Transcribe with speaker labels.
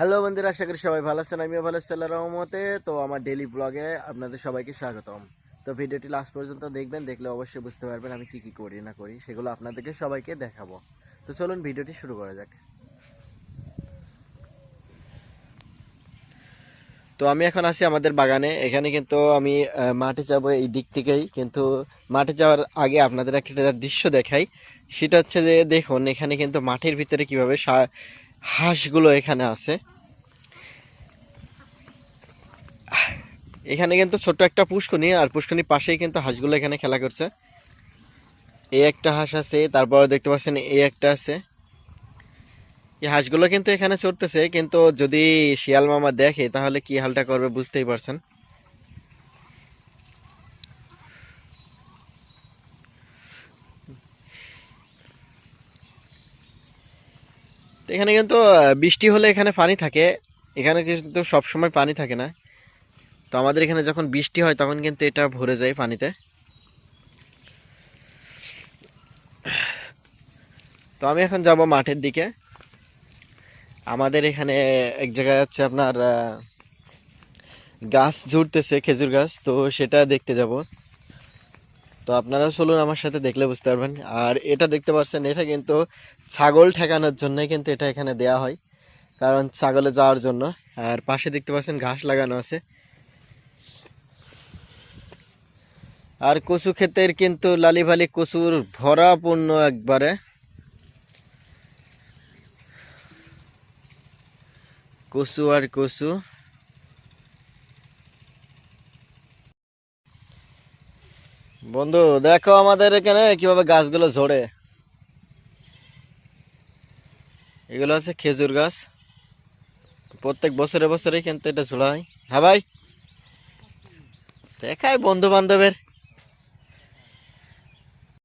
Speaker 1: Hello বন্ধুরা, আশা করি সবাই ভালো আছেন, আমিও ভালো আছি রহমতে। তো আমার ডেলি ব্লগে আপনাদের সবাইকে স্বাগতম। তো ভিডিওটি লাস্ট পর্যন্ত দেখবেন, দেখলে অবশ্যই বুঝতে পারবেন আমি কি কি করি, না করি, সেগুলো আপনাদেরকে সবাইকে দেখাবো। তো চলুন ভিডিওটি শুরু করা যাক। তো আমি এখন আছি আমাদের বাগানে, এখানে কিন্তু আমি মাঠে যাব এই দিক থেকেই, কিন্তু মাঠে যাওয়ার আগে আপনাদের একটা দৃশ্য দেখাই, সেটা হচ্ছে যে দেখুন, এখানে কিন্তু মাঠের ভিতরে কীভাবে হাঁসগুলো এখানে আছে। এখানে কিন্তু ছোট্ট একটা পুষ্কনি, আর পুষ্কনির পাশেই কিন্তু হাঁসগুলো এখানে খেলা করছে। এই একটা হাঁস আছে, তারপর দেখতে পাচ্ছেন এই একটা আছে। এই হাঁসগুলো কিন্তু এখানে চড়তেছে, কিন্তু যদি শিয়াল মামা দেখে তাহলে কি হালটা করবে বুঝতেই পারছেন। তো এখানে কিন্তু বৃষ্টি হলে এখানে পানি থাকে। এখানে কিন্তু সব সময় পানি থাকে না। তো আমাদের এখানে যখন বৃষ্টি হয়, তখন কিন্তু এটা ভরে যায় পানিতে। তো আমি এখন যাব মাঠের দিকে। আমাদের এখানে এক জায়গায় হচ্ছে আপনার গাছ ঝুড়তেছে খেজুর গাছ। তো সেটা দেখতে যাব। তো আপনারাও চলুন আমার সাথে দেখলে বুঝতে পারবেন। আর এটা দেখতে পাচ্ছেন, এটা কিন্তু ছাগল ঠেকানোর জন্যই কিন্তু এটা এখানে দেয়া হয়, কারণ ছাগলে যাওয়ার জন্য। আর পাশে দেখতে পাচ্ছেন ঘাস লাগানো আছে। আর কচু ক্ষেতের কিন্তু লালি ভালি কচুর ভরাপূর্ণ একবারে। কচু আর কচু। বন্ধু, দেখো আমাদের এখানে কীভাবে গাছগুলো ঝরে। এগুলো আছে খেজুর গাছ। প্রত্যেক বছরে বছরে কিন্তু এটা ঝোড়া হয়। হ্যাঁ ভাই? দেখায় বন্ধু বান্ধবের